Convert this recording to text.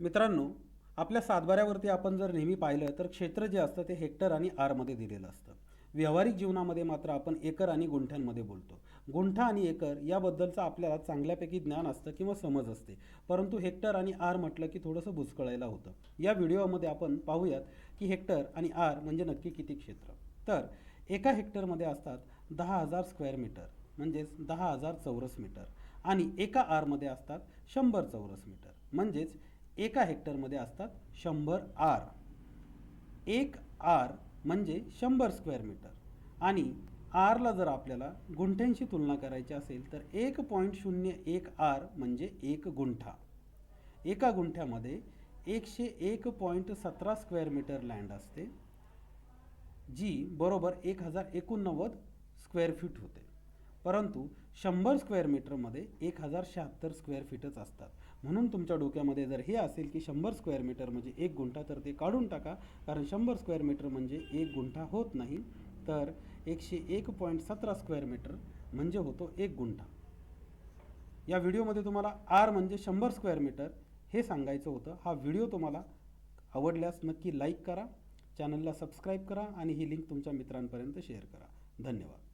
मित्रांनो आपल्या सातबाऱ्यावरती आपण जर नेहमी पाहिलं तर क्षेत्र जे असतं ते हेक्टर आणि आरमध्ये दिलेलं असतं. व्यावहारिक जीवनामध्ये मात्र आपण एकर आणि गुंठ्यांमध्ये बोलतो. गुंठा आणि एकर याबद्दलचं आपल्याला चांगल्यापैकी ज्ञान असतं किंवा समज असते. परंतु हेक्टर आणि आर म्हटलं की थोडंसं भुसकळायला होतं. या व्हिडिओमध्ये आपण पाहूयात की हेक्टर आणि आर म्हणजे नक्की किती क्षेत्र. तर एका हेक्टरमध्ये असतात दहा हजार स्क्वेअर मीटर म्हणजेच दहा हजार चौरस मीटर. आणि एका आरमध्ये असतात शंभर चौरस मीटर म्हणजेच एका हेक्टरमध्ये असतात शंभर आर. एक आर म्हणजे शंभर स्क्वेअर मीटर. आणि आरला जर आपल्याला गुंठ्यांशी तुलना करायची असेल तर एक पॉईंट शून्य एक आर म्हणजे एक गुंठा. एका गुंठ्यामध्ये एकशे एक पॉईंट सतरा स्क्वेअर मीटर लँड असते जी बरोबर एक हजार एकोणनव्वद स्क्वेअर फीट होते. परंतु शंभर स्क्वेअर मीटरमध्ये एक हजार शहात्तर स्क्वेअर फीटच असतात. म्हणून तुमच्या डोक्यामध्ये जर हे असेल की शंभर स्क्वेअर मीटर म्हणजे एक गुंठा तर ते काढून टाका. कारण शंभर स्क्वेअर मीटर म्हणजे एक गुंठा होत नाही तर एकशे एक पॉईंट सतरा स्क्वेअर मीटर म्हणजे होतो एक गुंठा. या व्हिडिओमध्ये तुम्हाला आर म्हणजे शंभर स्क्वेअर मीटर हे सांगायचं होतं. हा व्हिडिओ तुम्हाला आवडल्यास नक्की लाईक करा चॅनलला सबस्क्राईब करा आणि ही लिंक तुमच्या मित्रांपर्यंत शेअर करा. धन्यवाद.